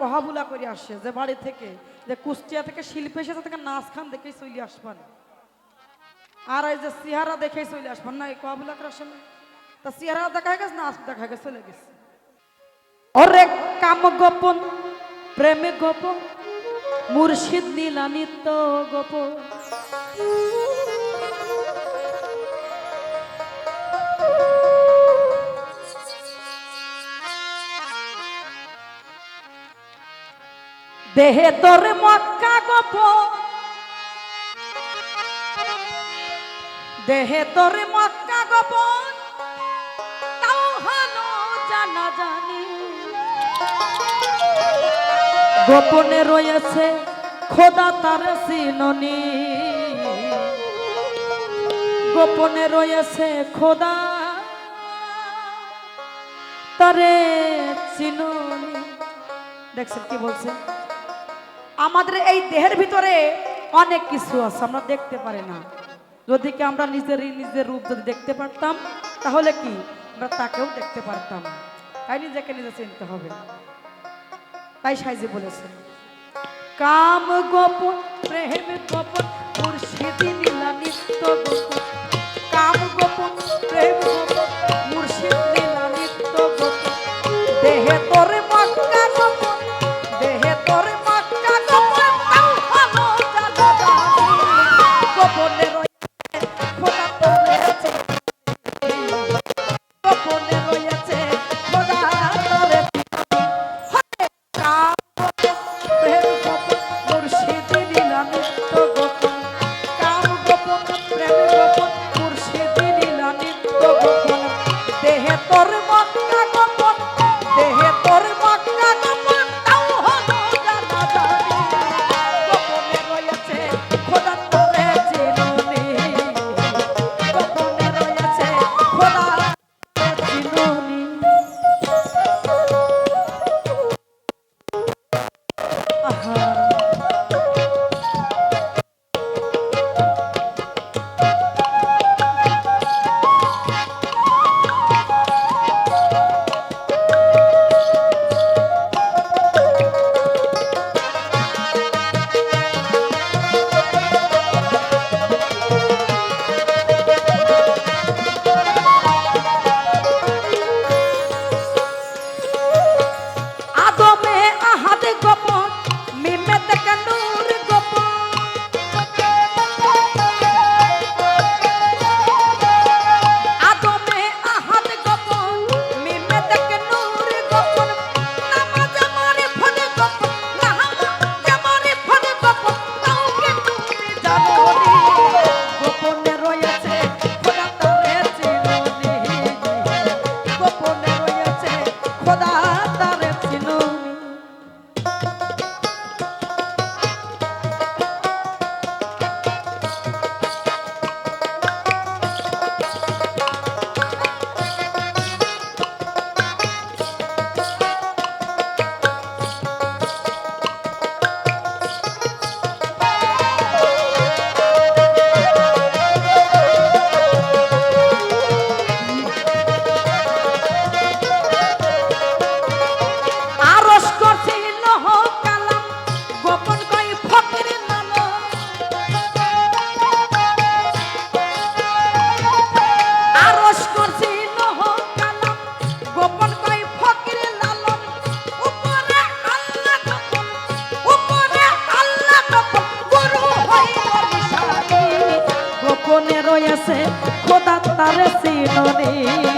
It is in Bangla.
কহাবুলা করে আসে যে বাড়ি থেকে, যে কুষ্টিয়া থেকে শিল্পী এসেছে থেকে নাচ খান দেখেই চলে আসবেন। আর এই যে চেহারা দেখেই চলে আসবেন। না, এই কহাবুলা করে আসেন তা চেহারা দেখা গেছে নাচ দেখা গেছে, চলে গেছে। ওরে কাম গোপন, প্রেমে গোপন, মুর্শিদ নীলা নিত্য গোপন। দেহে তোর মক্কা গোপন। দেহে তোর মক্কা গোপন। তাও হলো জানা জানি। গোপনে রয়েছে খোদা তার সিননি। গোপনে রয়েছে খোদা তারে চিননি দেখছেন কি বলছে? আমাদের এই দেহের ভিতরে অনেক কিছু আছে, আমরা দেখতে পারি না। যদি কি আমরা নিজেরই নিজের রূপ যদি দেখতে পারতাম, তাহলে কি? আমরা তাকেও দেখতে পারতাম। তাই নিজেকে নিজে চিনতে হবে। তাই সাইজি বলেছেন কাম গোপন প্রেম গোপন মুর্শিদি নীলা নিত্য গোপন কাম গোপন প্রেম গোপন মুর্শিদ নীলা নিত্য গোপন দেহে তারে